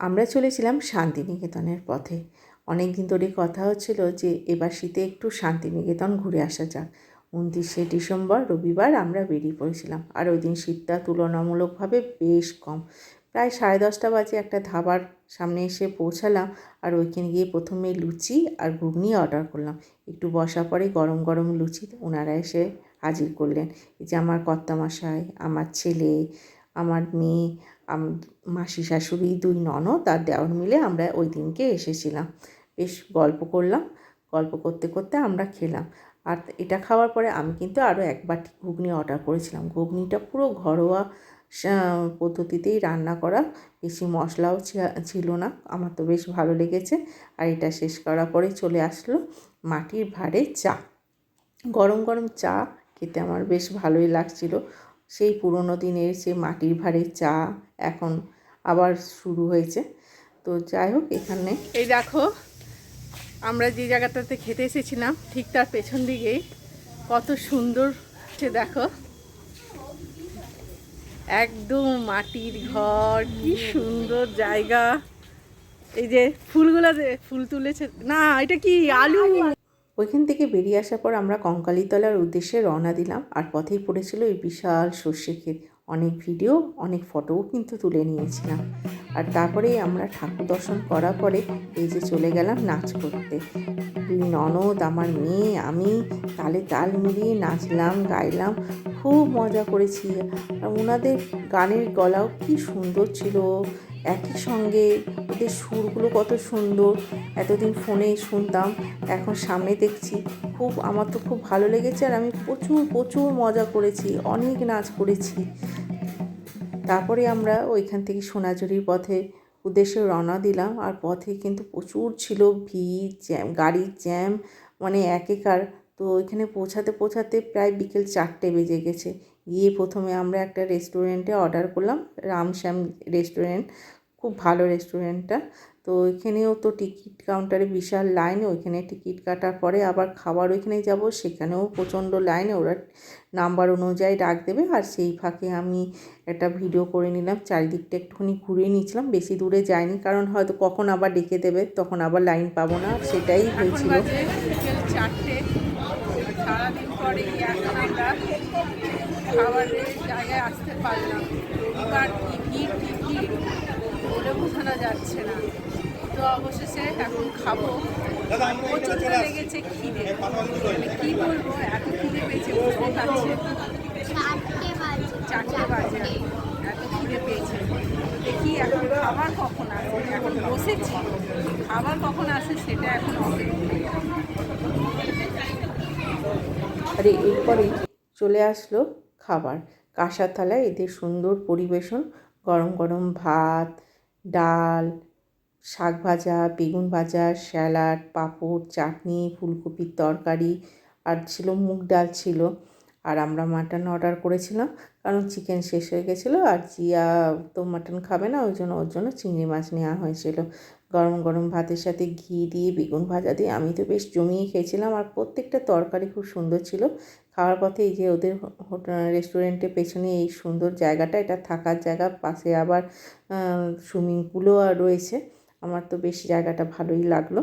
আমরা চলেছিলাম শান্তিনিকেতনের পথে। অনেক দিন ধরেই কথা হচ্ছিল যে এবার শীতে একটু শান্তিনিকেতন ঘুরে আসা যাক। উনত্রিশে ডিসেম্বর, রবিবার আমরা বেরিয়ে পড়েছিলাম। আর ওই দিন শীতটা তুলনামূলকভাবে বেশ কম। প্রায় সাড়ে দশটা বাজে একটা ধাবার সামনে এসে পৌঁছালাম আর ওইখানে গিয়ে প্রথমে লুচি আর ঘুগনি অর্ডার করলাম। একটু বসা পরে গরম গরম লুচি, ওনারা এসে হাজির করলেন। এই যে আমার কর্তামশাই, আমার ছেলে আমার মেয়ে মাসি শাশুড়ি দুই ননদ আর দেওয়ার মিলে আমরা ওই দিনকে এসেছিলাম। বেশ গল্প করলাম। গল্প করতে করতে আমরা খেলাম। আর এটা খাওয়ার পরে আমি কিন্তু আরও এক বাটি ঘুগনি অর্ডার করেছিলাম। ঘুগনিটা পুরো ঘরোয়া পদ্ধতিতেই রান্না করা। বেশি মশলাও ছিল না। আমার তো বেশ ভালো লেগেছে। আর এটা শেষ করার পরে চলে আসলো মাটির ভাঁড়ে চা। গরম গরম চা খেতে আমার বেশ ভালোই লাগছিল। সেই পুরোনো দিনের সে মাটির ভাঁড়ের চা এখন আবার শুরু হয়েছে। তো যাই হোক, এখানে এই দেখো, আমরা যে জায়গাটাতে খেতে এসেছিলাম, ঠিক তার পেছন দিকেই কত সুন্দর সে দেখো। একদম মাটির ঘর, কি সুন্দর জায়গা। এই যে ফুলগুলো ফুল তুলেছে, না, এটা কি, আলু? ওইখান থেকে বেরিয়ে আসার পর আমরা কঙ্কালীতলার উদ্দেশ্যে রওনা দিলাম। আর পথেই পড়েছিল এই বিশাল সর্ষে ক্ষেত। অনেক ভিডিও, অনেক ফটোও কিন্তু তুলে নিয়েছিলাম। আর তারপরেই আমরা ঠাকুর দর্শন করার পরে এই যে চলে গেলাম নাচ করতে। দুই ননদ, আমার মেয়ে, আমি তালে তাল মিলিয়ে নাচলাম, গাইলাম। খুব মজা করেছি। আর ওনাদের গানের গলাও কি সুন্দর ছিল। একই সঙ্গে ওদের সুরগুলো কত সুন্দর। এতদিন ফোনে শুনতাম, এখন সামনে দেখছি, খুব আমার তো খুব ভালো লেগেছে আর আমি প্রচুর প্রচুর মজা করেছি, অনেক নাচ করেছি। তারপরে আমরা ওইখান থেকে সোনাঝুরির পথে উদ্দেশ্যে রওনা দিলাম, আর পথে কিন্তু প্রচুর ছিল ভিড়, জ্যাম, গাড়ির জ্যাম মানে একেকার তো ওইখানে পৌঁছাতে পৌঁছাতে প্রায় বিকেল চারটে বেজে গেছে। গিয়ে প্রথমে আমরা একটা রেস্টুরেন্টে অর্ডার করলাম, রামশ্যাম রেস্টুরেন্ট খুব ভালো রেস্টুরেন্টটা। তো ওইখানেও তো টিকিট কাউন্টারে বিশাল লাইন ওইখানে টিকিট কাটার পরে আবার খাবার ওইখানে যাব সেখানেও প্রচণ্ড লাইনে ওরা নাম্বার অনুযায়ী ডাক দেবে আর সেই ফাঁকে আমি একটা ভিডিও করে নিলাম। চারিদিকটা একটুখানি ঘুরে নিয়েছিলাম বেশি দূরে যাইনি কারণ হয়তো কখন আবার ডেকে দেবে তখন আবার লাইন পাবো না সেটাই হয়েছিল। বাজে চারটে। সারাদিন পরে এখন আমরা খাবারের জায়গায় আসতে পারলাম ভিড় কি ভিড় বলে বোঝানো যাচ্ছে না। তো অবশেষে এখন খাব। প্রচণ্ড লেগেছে খিদে। মানে কী বলব এত খিদে পেয়েছে বুঝতে পারছি চারটে বাজে। এত খিদে পেয়েছে। দেখি এখন খাবার কখন আসে। এখন বসেছি। খাবার কখন আসে সেটা এখন আর এরপরেই চলে আসলো খাবার। কাঁসার থালায় এদের সুন্দর পরিবেশন। গরম গরম ভাত ডাল, শাক ভাজা, বেগুন ভাজা, স্যালাড, পাঁপড়, চাটনি, ফুলকপির তরকারি, আর ছিল মুগ ডাল ছিল। আর আমরা মাটন অর্ডার করেছিলাম। কারণ চিকেন শেষ হয়ে গেছিল আর জিয়া তো মাটন খাবে না, ওই জন্য ওর জন্য চিংড়ি মাছ নেওয়া হয়েছিল। গরম গরম ভাতের সাথে ঘি দিয়ে, বেগুন ভাজা দিয়ে, আমি তো বেশ জমিয়ে খেয়েছিলাম আর প্রত্যেকটা তরকারি খুব সুন্দর ছিল। খাওয়ার পথে এই যে ওদের রেস্টুরেন্টের পেছনে এই সুন্দর জায়গাটা, এটা থাকার জায়গা, পাশে আবার সুইমিং পুলও রয়েছে। আমার তো বেশ জায়গাটা ভালোই লাগল।